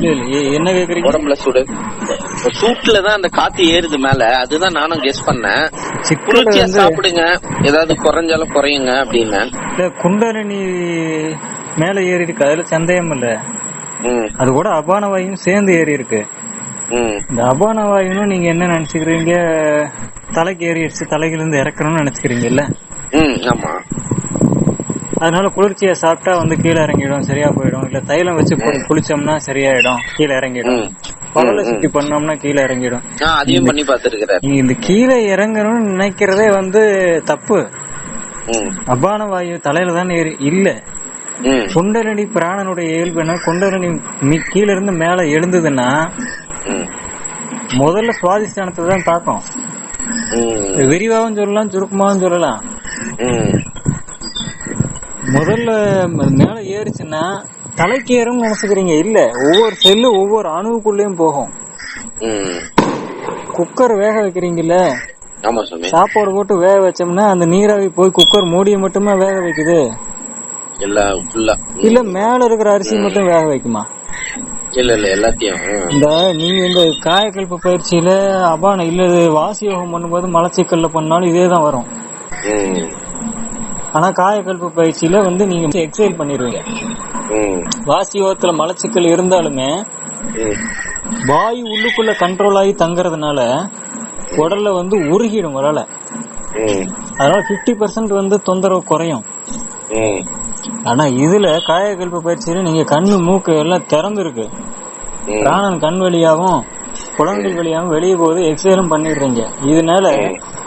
என்ன கேக்குறீங்க? உடம்புல சூடு. சூட்ல தான் அந்த காத்து ஏறுது மேல. அதுதான் நானும் கெஸ் பண்ணேன். குளிர்ச்சியா வந்து சாப்பிடுங்க. ஏதாவது குறைஞ்சாலும் குறையுங்க அப்படின்னு. குண்டலினி மேல ஏறி இருக்கு அதுல சந்தேகம் இல்ல. அது கூட அபான வாயும் சேர்ந்து ஏறி இருக்கு இந்த அபான வாயுன்னு நீங்க என்ன நினைச்சுக்கிறீங்க? தலைக்கு ஏறிடுச்சு தலையில இருந்து இறக்கணும்னு நினைச்சுக்கிறீங்கல்ல? ஆமா. அதனால குளிர்ச்சியை சாப்பிட்டா வந்து கீழே இறங்கிடும் சரியா போயிடும். இல்ல தைலம் வச்சு குளிச்சோம்னா சரியாயிடும் கீழே இறங்கிடும். ம். பரல சுத்தி பண்ணோம்னா கீழே இறங்கிடும். அதையும் பண்ணி பாத்துருக்கிறாரு நீங்க இந்த கீழே இறங்கணும்னு நினைக்கிறதே வந்து தப்பு. அபான வாயு தலையில தான் ஏறி இல்ல. ம். குண்டலினி பிராணனுடைய இயல்பு என்ன? குண்டலினி மி- கீழ இருந்து மேல எழுந்ததுன்னா முதல்ல சுவாதிஷ்டானத்தை தான் தாக்கும் விரிவாகவும் சொல்லலாம் சுருக்கமாகவும் சொல்லலாம். முதல்ல மேல ஏறிச்சுன்னா தலைக்கு ஏறும்னு நினைச்சுக்கிறீங்க. இல்ல ஒவ்வொரு செல்லு ஒவ்வொரு அணுவுக்குள்ளேயும் போகும். குக்கர் வேக வைக்கிறீங்கல்ல? சாப்பாடு போட்டு வேக வச்சோம்னா அந்த நீராவி போய் குக்கர் மூடியை மட்டுமே வேக வைக்குது? இல்ல மேல இருக்கிற அரிசி மட்டும் வேக வைக்குமா? இல்ல இல்ல எல்லாத்தையும். இந்த நீங்க இந்த காயக்கல்ப பயிற்சியில அபான இல்ல வாசி யோகம் பண்ணும்போது மலச்சிக்கல்ல பண்ணாலும் இதே தான் வரும் ஆனா காயக்கல்ப பயிற்சியில வந்து நீங்க எக்ஸைல் பண்ணிடுவீங்க. ம். வாசி யோகத்துல மலச்சிக்கல் இருந்தாலுமே வாயு உள்ளுக்குள்ள கண்ட்ரோல் ஆகி தங்குறதுனால உடல்ல வந்து உருகிடும் ம். அதனால 50% பர்சன்ட் வந்து தொந்தரவு குறையும். ஆனா இதுல காயக்கல்ப பயிற்சியில நீங்க கண்ணு மூக்கு எல்லாம் திறந்து இருக்கு ம். பிராணன் கண் வழியாவும் குழந்தை வழியாவும் வெளியே போகுது எக்ஸைலும் பண்ணிடுறீங்க. இதனால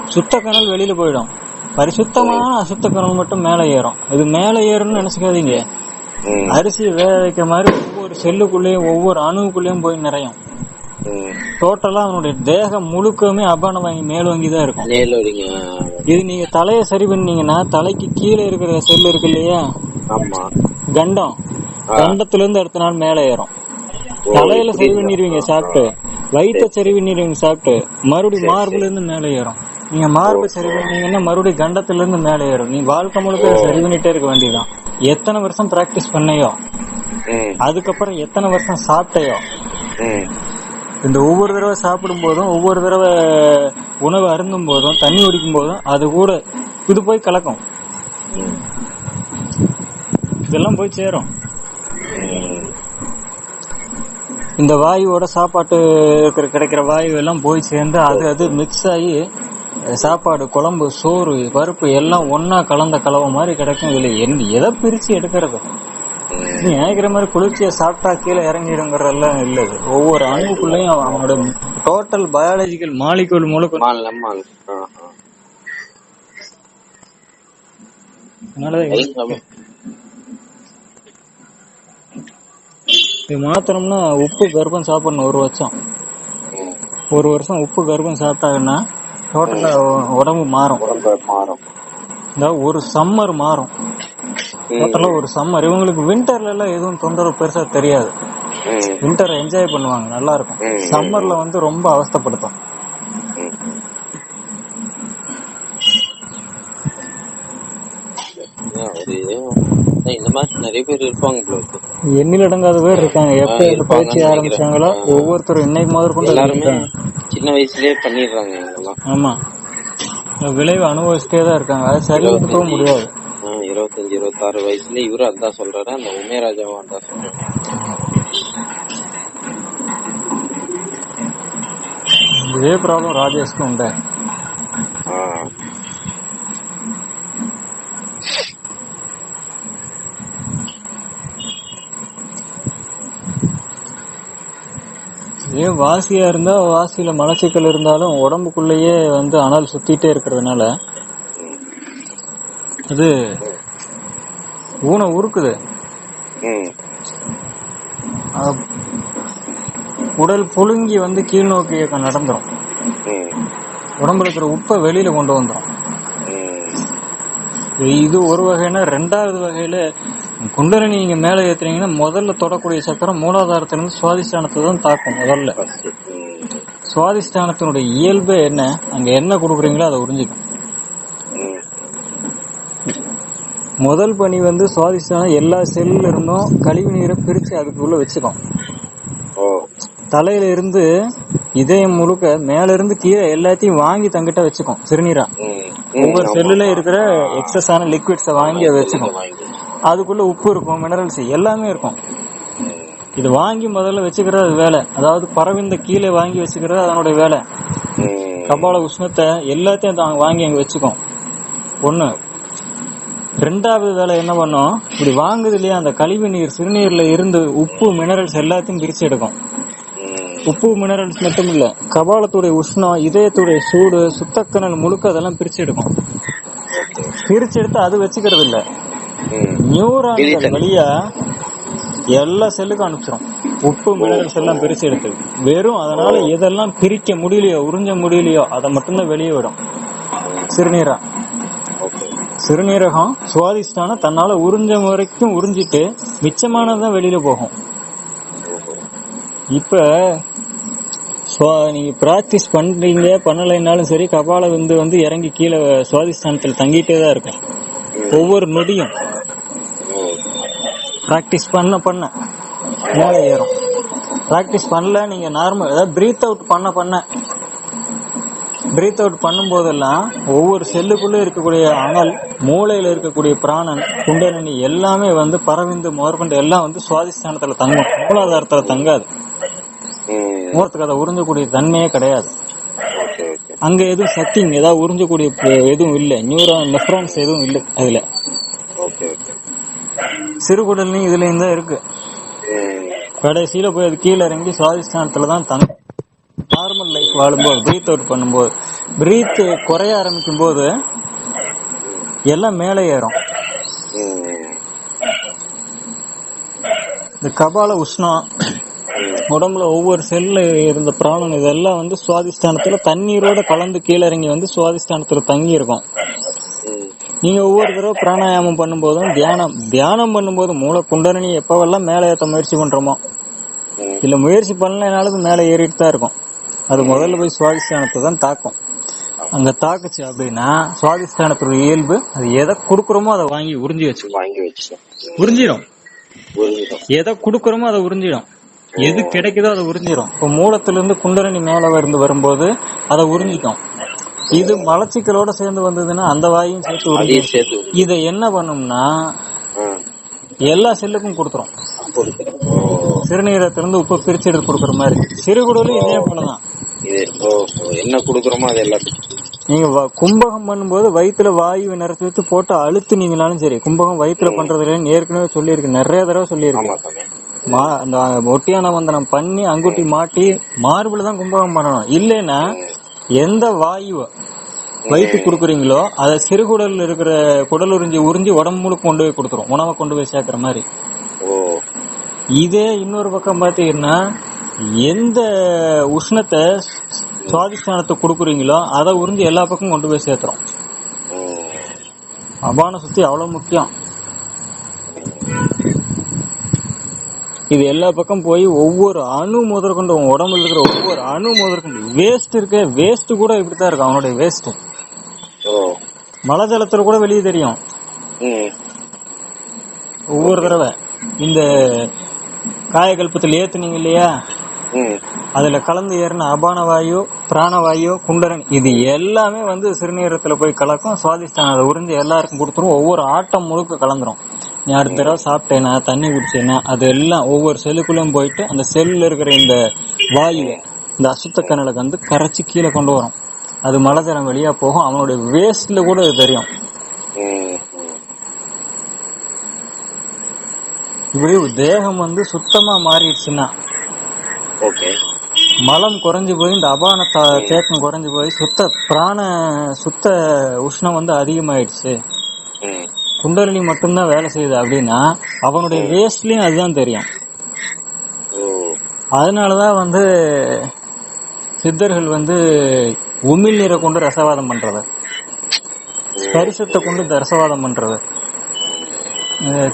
சுத்த கனல் வெளியில போயிடும். பரிசுத்தமான அசுத்த கனல் மட்டும் மேல ஏறும். இது மேல ஏறும்னு நினைச்சுக்காதீங்க. அரிசி வேக வைக்கிற மாதிரி ஒவ்வொரு செல்லுக்குள்ளேயும் ஒவ்வொரு அணுவுக்குள்ளேயும் போய் நிறையும். டோட்டலா அவனுடைய தேகம் முழுக்கவுமே அபான வாங்கி மேல் வாங்கி தான் இருக்கும். இது நீங்க தலையை சரி பண்ணீங்கன்னா தலைக்கு கீழே இருக்கிற செல் இருக்கு இல்லையா? கண்டம். கண்டத்துல இருந்து அடுத்த நாள் மேல ஏறும். தலையில சரி பண்ணிடுவீங்க சாப்பிட்டு. வயிற்ற சரி பண்ணிடுவீங்க சாப்பிட்டு. மறுபடியும் மார்புல இருந்து மேல ஏறும். நீங்க மார்பு சரி பண்ணீங்கன்னா மறுபடியும் கண்டத்துல இருந்து மேல ஏறும். நீ வாழ்க்கை முழுக்க சரி பண்ணிட்டே இருக்க வேண்டியதுதான். எத்தனை வருஷம் பிராக்டிஸ் பண்ணையோ? அதுக்கப்புறம் எத்தனை வருஷம் சாப்பிட்டையோ? இந்த ஒவ்வொரு தடவை சாப்பிடும் போதும் ஒவ்வொரு தடவை உணவு அருந்தும் போதும் தண்ணி குடிக்கும் போதும் அது கூட இது போய் கலக்கும். இதெல்லாம் போய் சேரும். இந்த வாயுவோட சாப்பாட்டு இருக்கிற கிடைக்கிற வாயு எல்லாம் போய் சேர்ந்து அது அது மிக்ஸ் ஆகி சாப்பாடு குழம்பு சோறு பருப்பு எல்லாம் ஒண்ணா கலந்த கலவை மாதிரி கிடைக்கும் இதுல என்ன எதை பிரிச்சு எடுக்கிறது? நீ நினைக்கிற மாதிரி குளிர்ச்சியை சாப்பிட்டா கீழே இறங்கிடுங்கிறதெல்லாம் இல்ல. ஒவ்வொரு அணுவுக்குள்ளேயும் அவன் அவனோட டோட்டல் பயாலஜிக்கல் மாலிகூல் முழுக்க மால் நம்மால் ஆ ஆ. அதனால ஐ, சாமி. இது மாத்திரம்னா உப்பு கர்ப்பம் சாப்பிடணும் ஒரு வருஷம். ஒரு வருஷம் உப்பு கர்ப்பம் சாப்பிட்டாங்கன்னா டோட்டலா உடம்பு மாறும். உடம்பு மாறும். அதாவது ஒரு சம்மர் மாறும். டோட்டலா ஒரு சம்மர் இவங்களுக்கு வின்டர்ல எல்லாம் எதுவும் தொந்தரவு பெருசா தெரியாது. வின்டர் என்ஜாய் பண்ணுவாங்க நல்லா இருக்கும். சம்மர்ல வந்து ரொம்ப அவஸ்தைப்படுத்தும். இந்த மாதிரி நிறைய பேர் இருப்பாங்க. எண்ணில் அடங்காத பேர் இருக்காங்க. எப்ப இந்த பயிற்சி ஆரம்பிச்சாங்களோ. ஒவ்வொருத்தரும் இன்னைக்கு முதல் கொண்டு எல்லாருமே சின்ன வயசுலயே பண்ணிடுறாங்க இதெல்லாம் ஆமா. விளைவு அனுபவிச்சுட்டே தான் இருக்காங்க. அது சரி பண்ணவும் முடியாது. இருபத்தஞ்சு இருபத்தாறு வயசுல இவரும் அதான் சொல்றாரு. அந்த உமயராஜாவும் அதான் சொல்றாரு. இதே ப்ராப்ளம் ராஜேஷ்க்கு உண்டு. இதே வாசியா இருந்தா வாசியில மலச்சிக்கல் இருந்தாலும் உடம்புக்குள்ளேயே வந்து அனல் சுத்திட்டே இருக்கிறதுனால அது ஊனை உருக்குது. உடல் புழுங்கி வந்து கீழ் நோக்கி இயக்கம் நடந்துரும் உடம்புல இருக்கிற உப்பை வெளியில கொண்டு வந்துரும். ம். இது ஒரு வகைனா ரெண்டாவது வகையில குண்டலினி நீங்க மேல ஏத்துறீங்கன்னா முதல்ல தொடக்கூடிய சக்கரம் மூலாதாரத்துல இருந்து சுவாதிஷ்டானத்தை தான் தாக்கும் முதல்ல. சுவாதிஷ்டானத்தினுடைய இயல்பே என்ன? அங்க என்ன கொடுக்குறீங்களோ அதை உறிஞ்சிக்கும். முதல் பணி வந்து சுவாதிஷ்டானம் எல்லா செல்லுல இருந்தும் கழிவு நீரை பிரிச்சு அதுக்குள்ள வச்சுக்கும். தலையில இருந்து இதயம் முழுக்க மேல இருந்து கீழே எல்லாத்தையும் வாங்கி தங்கிட்ட வச்சுக்கும் சிறுநீரா. ஒவ்வொரு. செல்லுல இருக்கிற எக்ஸஸ் ஆன லிக்விட்ஸ வாங்கி அதை வச்சுக்கும். அதுக்குள்ள உப்பு இருக்கும் மினரல்ஸ் எல்லாமே இருக்கும். இது வாங்கி முதல்ல வச்சுக்கிறது அது வேலை. அதாவது பறவைந்த கீழே வாங்கி வச்சுக்கிறது அதனுடைய வேலை. கபால உஷ்ணத்தை எல்லாத்தையும் வாங்கி அங்கே வச்சுக்கும். ஒன்று ரெண்டாவது வேலை என்ன பண்ணும்? இப்படி வாங்குது இல்லையா? அந்த கழிவு நீர் சிறுநீரில் இருந்து உப்பு மினரல்ஸ் எல்லாத்தையும் பிரித்து எடுக்கும். உப்பு மினரல்ஸ் மட்டும் இல்லை கபாலத்துடைய உஷ்ணம் இதயத்துடைய சூடு சுத்தக்கணல் முழுக்க அதெல்லாம் பிரித்து எடுக்கும். பிரித்து எடுத்து அது வச்சுக்கிறது இல்லை. நியூரான்கள் வழியா எல்லா செல்லுக்கும் அனுப்பிச்சிரும். உப்பு மினரல்ஸ் எல்லாம் பிரிச்சு எடுத்து. வெறும் அதனால எதெல்லாம் பிரிக்க முடியலையோ உறிஞ்ச முடியலையோ அதை மட்டும்தான் வெளியே விடும் சிறுநீரா. சிறுநீரகம் சுவாதிஷ்டான தன்னால உறிஞ்ச வரைக்கும் உறிஞ்சிட்டு மிச்சமானதுதான் வெளியில போகும். இப்ப சுவா- நீங்க பிராக்டிஸ் பண்றீங்க பண்ணலைன்னாலும் சரி கபால விந்து வந்து இறங்கி கீழே சுவாதிஷ்டானத்துல தங்கிட்டே தான் இருக்கும் ஒவ்வொரு நொடியும். பிராக்டிஸ் பண்ண பண்ண மேலே ஏறும் பிராக்டிஸ் பண்ணல நீங்க நார்மல் அதாவது பிரீத் அவுட் பண்ண பண்ண பிரீத் அவுட் பண்ணும் போதெல்லாம் ஒவ்வொரு செல்லுக்குள்ள இருக்கக்கூடிய அனல் மூளையில இருக்கக்கூடிய பிராணன் குண்டலினி எல்லாமே வந்து பரவிந்து முதற்கொண்டு எல்லாம் வந்து சுவாதிஷ்டானத்துல தங்கும் மூலாதாரத்துல தங்காது. மூலத்துக்கு அதை உறிஞ்சக்கூடிய தன்மையே கிடையாது. அங்க எதுவும் சத்திங் ஏதாவது உறிஞ்சக்கூடிய எதுவும் இல்ல நியூரான் நெஃப்ரான்ஸ் எதுவும் இல்ல அதுல. சிறுகுடல்லையும் இதுலயும் தான் இருக்கு. கடைசியில போய் அது கீழே இறங்கி சுவாதிஷ்டானத்துல தான் தங்க நார்மல் லைஃப் வாழும்போது பிரீத் அவுட் பண்ணும்போது பிரீத் குறைய ஆரம்பிக்கும் போது எல்லாம் மேலே ஏறும். இந்த கபால உஷ்ணம் உடம்புல ஒவ்வொரு செல்ல இருந்த பிராணம் இதெல்லாம் வந்து சுவாதிஷ்டானத்துல தண்ணீரோட கலந்து கீழே இறங்கி வந்து சுவாதிஷ்டானத்துல தங்கி இருக்கும் நீங்க ஒவ்வொரு தடவை பிராணாயாமம் பண்ணும்போதும் தியானம் தியானம் பண்ணும்போது மூல குண்டரணி எப்பவெல்லாம் மேலே ஏத்த முயற்சி பண்றோமோ. இல்ல முயற்சி பண்ணலைனாலும் மேலே ஏறிட்டு தான் இருக்கும். அது முதல்ல போய் சுவாதிஷ்டானத்தை தான் தாக்கும். அங்க தாக்குச்சு அப்படின்னா சுவாதிஷ்டானத்தோட இயல்பு அது எதை கொடுக்குறோமோ அதை வாங்கி உறிஞ்சி வச்சு வாங்கி வச்சேன் உறிஞ்சிடும். எதை கொடுக்குறோமோ அதை உறிஞ்சிடும். எது கிடைக்குதோ அதை உறிஞ்சிடும். இப்போ மூலத்துல இருந்து குண்டரணி மேல இருந்து வரும்போது அதை உறிஞ்சிக்கும் இது மலச்சிக்கலோட சேர்ந்து வந்ததுன்னா அந்த வாயும் சேர்த்து. இதை என்ன பண்ணும்னா. எல்லா செல்லுக்கும் கொடுத்துரும். சிறுநீரத்திலிருந்து உப்பு பிரிச்சு எடுத்து கொடுக்குற மாதிரி. சிறுகுடலும் இதே போலதான். என்ன கொடுக்குறோமோ அது எல்லாத்துக்கும் நீங்க கும்பகம் பண்ணும்போது வயித்துல வாயுவை நிறச்சி வச்சு போட்டு அழுத்துனீங்கனாலும் சரி கும்பகம் வயித்துல பண்றது ஏற்கனவே சொல்லியிருக்கு. நிறைய தடவை சொல்லியிருக்கு. மா அந்த ஒட்டியான வந்தனம் பண்ணி அங்குட்டி மாட்டி மார்பிள் தான் கும்பகம் பண்ணணும். இல்லைன்னா எந்த வாயுவை வயிற்று கொடுக்குறீங்களோ அதை சிறுகுடல்ல இருக்கிற குடல் உறிஞ்சி உறிஞ்சி உடம்பு முழுக்க கொண்டு போய் கொடுத்துரும். உணவை கொண்டு போய் சேர்க்கிற மாதிரி. இதே இன்னொரு பக்கம் பாத்தீங்கன்னா எந்த உஷ்ணத்தை சுவாதிஷ்டானத்தை கொடுக்குறீங்களோ அதை உறிஞ்சி எல்லா பக்கம் கொண்டு போய் சேர்த்துரும். ம். அபான சுத்தி அவ்வளவு முக்கியம். இது எல்லா பக்கம் போய் ஒவ்வொரு அணு முதற்கொண்டு உன் உடம்புல இருக்கிற ஒவ்வொரு அணு முதற்கொண்டு வேஸ்ட் இருக்க வேஸ்ட் கூட இப்படித்தான் இருக்கும் அவனுடைய வேஸ்ட் மழை ஜலத்துல கூட வெளியே தெரியும். ஒவ்வொரு தடவை. இந்த காயகல்பத்தில் ஏத்துனீங்க இல்லையா? அதுல கலந்து ஏறின அபான வாயு பிராணவாயு குண்டரன் இது எல்லாமே வந்து சிறுநீரத்துல போய் கலக்கும் சுவாதிஷ்டானம் அதை உறிஞ்சு எல்லாருக்கும் கொடுத்துரும் ஒவ்வொரு ஆட்டம் முழுக்க கலந்துரும். நீ அடுத்த தடவை சாப்பிட்டேனா தண்ணி குடிச்சேனா அது எல்லாம் ஒவ்வொரு செல்லுக்குள்ளயும் போயிட்டு அந்த செல்லுல இருக்கிற இந்த வாயு இந்த அசுத்த கணலுக்கு வந்து கரைச்சி கீழே கொண்டு வரும். அது மலை ஜலம் வெளியா போகும். அவனுடைய வேஸ்ட்ல கூட அது தெரியும். இப்படி தேகம் வந்து சுத்தமா மாறிடுச்சுன்னா மலம் குறைஞ்சு போய் இந்த அபான தேக்கம் குறைஞ்சு போய் சுத்த பிராண சுத்த உஷ்ணம் வந்து அதிகமாயிடுச்சு. குண்டலினி மட்டும்தான் வேலை செய்யுது அப்படின்னா அவனுடைய வேஸ்ட்லயும் அதுதான் தெரியும். அதனாலதான் வந்து சித்தர்கள் வந்து உமிழ் நீரை கொண்டு ரசவாதம் பண்றது. ஸ்பரிசத்தை கொண்டு ரசவாதம் பண்றது.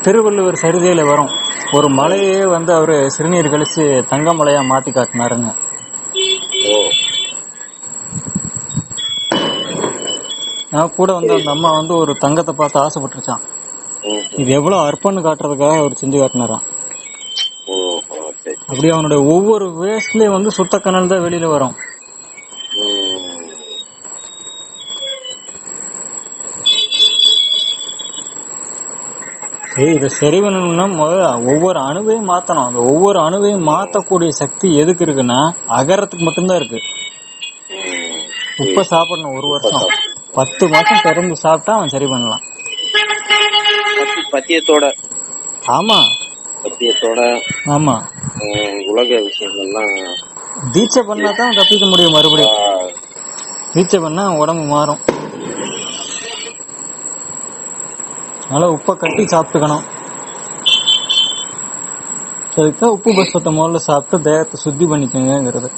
திருவள்ளுவர் சரிதையில வரும். ஒரு மலையே வந்து அவரு சிறுநீர் கழிச்சு தங்க மலையா மாத்தி காட்டினாருங்க. நான் கூட வந்து அந்த அம்மா வந்து ஒரு தங்கத்தை பார்த்து ஆசைப்பட்டுருச்சான் இது எவ்வளவு அர்ப்பன்னு காட்டுறதுக்காக அவர் செஞ்சு காட்டினாராம் ஓ ஓ, சரி. அப்படி அவனுடைய ஒவ்வொரு வேஸ்ட்லயும் வந்து சுத்த கனல் தான் வெளியில வரும். சரி இதை முதல்ல ஒவ்வொரு அணுவையும் மாத்தணும். அந்த ஒவ்வொரு அணுவையும் மாத்தக்கூடிய சக்தி எதுக்கு இருக்குன்னா அகரத்துக்கு மட்டும்தான் இருக்கு. உப்பை சாப்பிடணும் ஒரு வருஷம். பத்து மாசம் திறந்து சாப்பிட்டா அவன் சரி பண்ணலாம். பத்தி- பத்தியத்தோட. ஆமா. பத்தியத்தோட ஆமா. உலக விஷயங்கள்லாம். தீட்சை பண்ணா தான் தப்பிக்க முடியும் மறுபடியும். தீட்சை பண்ணா உடம்பு மாறும். அதனால உப்பை கட்டி சாப்பிட்டுக்கணும். அதுக்கு உப்பு பஸ்வத்தை முதல்ல சாப்பிட்டு தேகத்தை சுத்தி பண்ணிக்கோங்கிறது